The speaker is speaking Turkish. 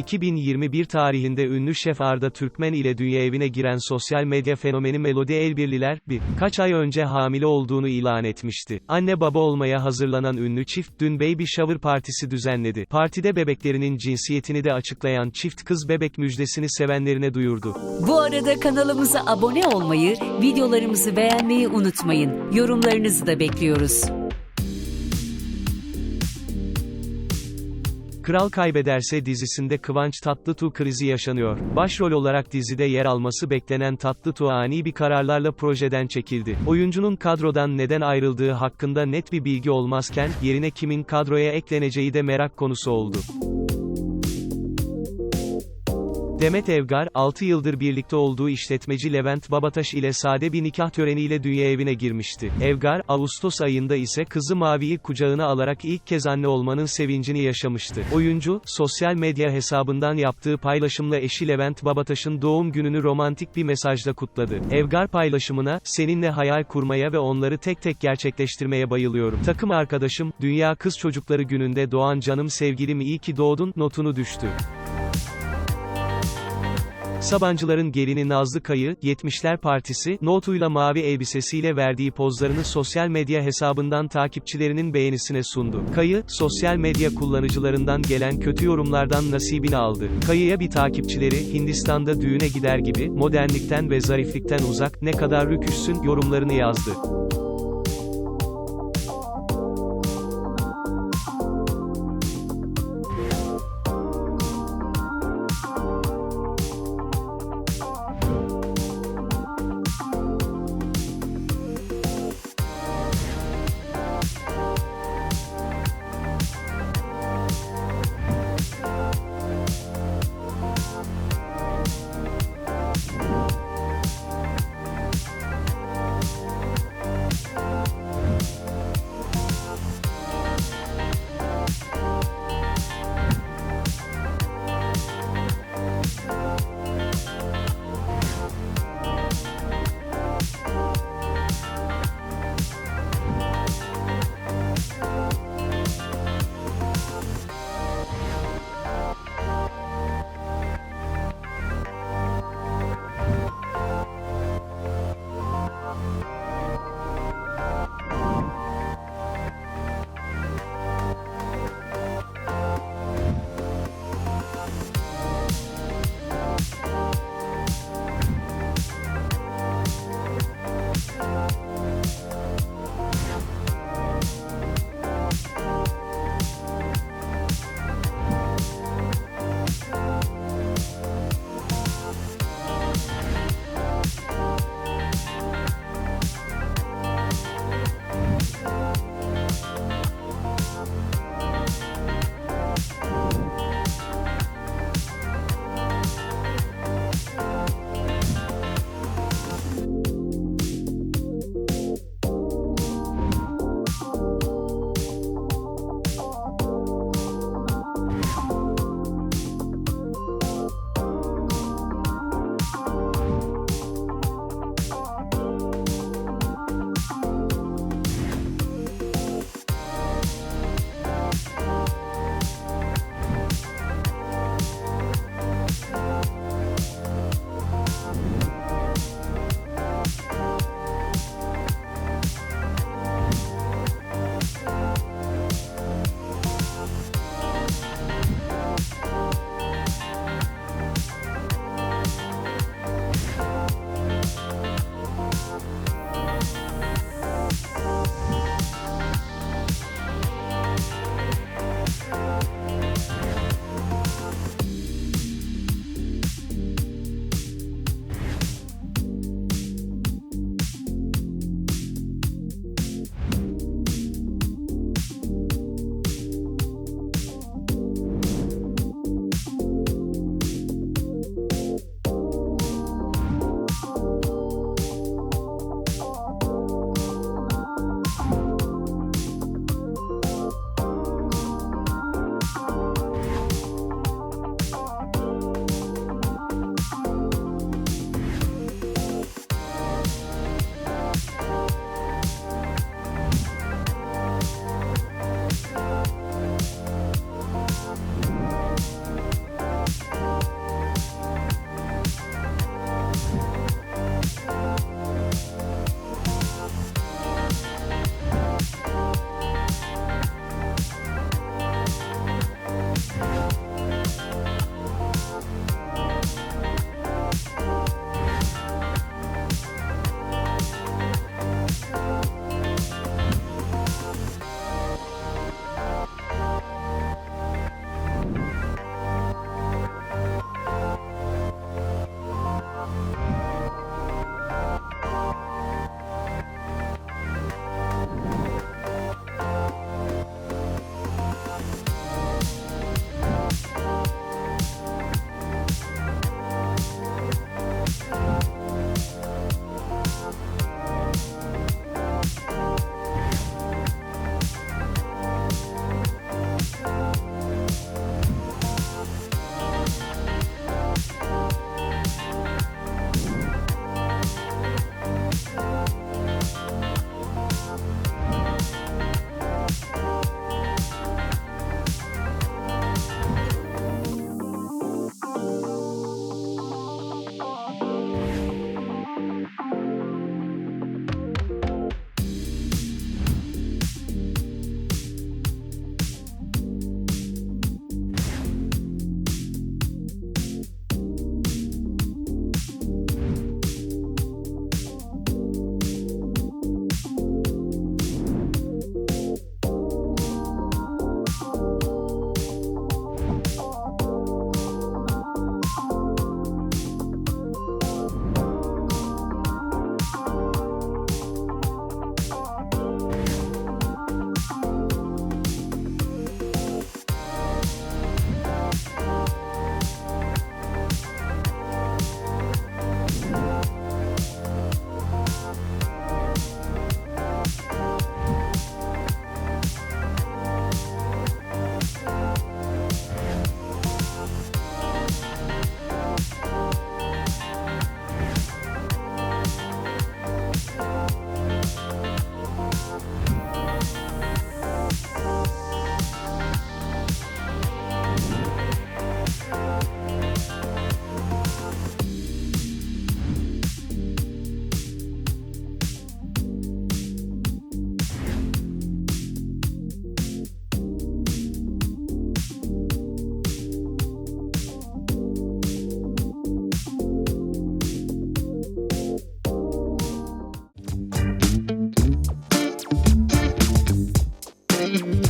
2021 tarihinde ünlü şef Arda Türkmen ile dünya evine giren sosyal medya fenomeni Melodi Elbirliler, bir, kaç ay önce hamile olduğunu ilan etmişti. Anne baba olmaya hazırlanan ünlü çift, dün baby shower partisi düzenledi. Partide bebeklerinin cinsiyetini de açıklayan çift kız bebek müjdesini sevenlerine duyurdu. Bu arada kanalımıza abone olmayı, videolarımızı beğenmeyi unutmayın. Yorumlarınızı da bekliyoruz. Kral Kaybederse dizisinde Kıvanç Tatlıtuğ krizi yaşanıyor. Başrol olarak dizide yer alması beklenen Tatlıtuğ ani bir kararlarla projeden çekildi. Oyuncunun kadrodan neden ayrıldığı hakkında net bir bilgi olmazken, yerine kimin kadroya ekleneceği de merak konusu oldu. Demet Evgar, 6 yıldır birlikte olduğu işletmeci Levent Babataş ile sade bir nikah töreniyle dünya evine girmişti. Evgar, Ağustos ayında ise kızı Mavi'yi kucağına alarak ilk kez anne olmanın sevincini yaşamıştı. Oyuncu, sosyal medya hesabından yaptığı paylaşımla eşi Levent Babataş'ın doğum gününü romantik bir mesajla kutladı. Evgar paylaşımına, seninle hayal kurmaya ve onları tek tek gerçekleştirmeye bayılıyorum. Takım arkadaşım, Dünya Kız Çocukları gününde doğan canım sevgilim iyi ki doğdun, notunu düştü. Sabancıların gelini Nazlı Kayı, 70'ler Partisi, notuyla mavi elbisesiyle verdiği pozlarını sosyal medya hesabından takipçilerinin beğenisine sundu. Kayı, sosyal medya kullanıcılarından gelen kötü yorumlardan nasibini aldı. Kayı'ya bir takipçileri, Hindistan'da düğüne gider gibi, modernlikten ve zariflikten uzak, ne kadar rüküşsün, yorumlarını yazdı. Mm-hmm.